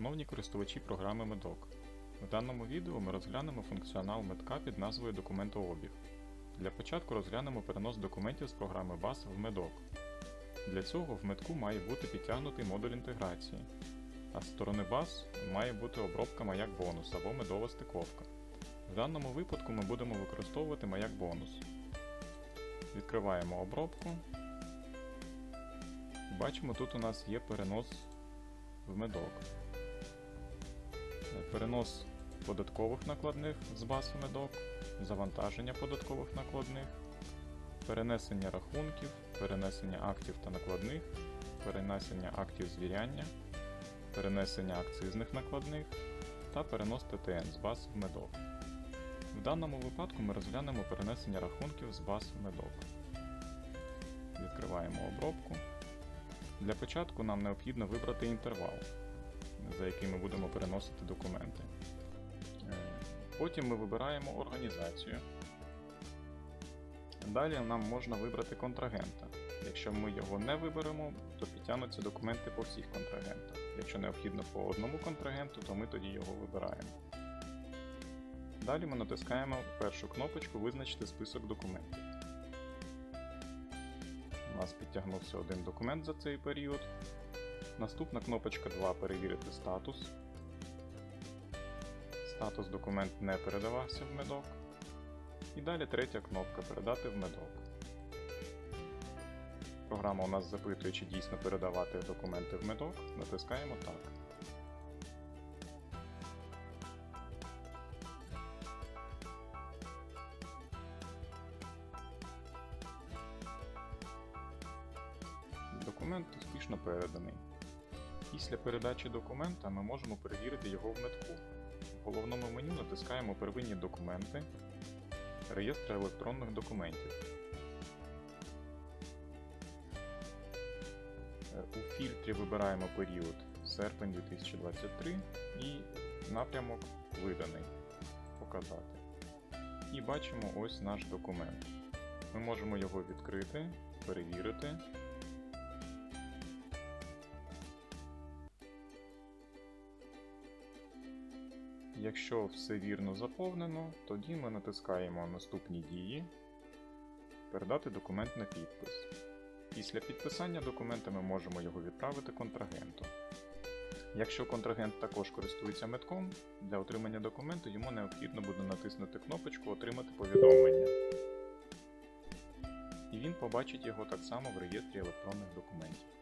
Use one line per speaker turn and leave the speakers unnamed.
Шановні користувачі програми Медок. В даному відео ми розглянемо функціонал медка під назвою Документообіг. Для початку розглянемо перенос документів з програми BAS в медок. Для цього в медку має бути підтягнутий модуль інтеграції, а з сторони BAS має бути обробка маяк бонус або медова стиковка. В даному випадку ми будемо використовувати маяк бонус. Відкриваємо обробку. Бачимо, тут у нас є перенос в медок. Перенос податкових накладних з баз в медок, завантаження податкових накладних, перенесення рахунків, перенесення актів та накладних, перенесення актів звіряння, перенесення акцизних накладних та перенос ТТН з баз в медок. В даному випадку ми розглянемо перенесення рахунків з баз в медок. Відкриваємо обробку. Для початку нам необхідно вибрати інтервал, за який ми будемо переносити документи. Е, Потім ми вибираємо організацію. Далі нам можна вибрати контрагента. Якщо ми його не виберемо, то підтягнуться документи по всіх контрагентах. Якщо необхідно по одному контрагенту, то ми тоді його вибираємо. Далі ми натискаємо першу кнопочку Визначити список документів. У нас підтягнувся один документ за цей період. Наступна кнопочка 2 перевірити статус. Статус документ не передавався в медок. І далі третя кнопка Передати в медок. Програма у нас запитує, чи дійсно передавати документи в медок. Натискаємо так. Документ успішно переданий. Після передачі документа ми можемо перевірити його в метку. В головному меню натискаємо Первинні документи, реєстр електронних документів. Е, У фільтрі вибираємо період серпень 2023 і напрямок виданий показати. І бачимо ось наш документ. Ми можемо його відкрити, перевірити. Якщо все вірно заповнено, тоді ми натискаємо наступні дії передати документ на підпис. Після підписання документа ми можемо його відправити контрагенту. Якщо контрагент також користується метком, для отримання документу йому необхідно буде натиснути кнопочку Отримати повідомлення. І він побачить його так само в реєстрі електронних документів.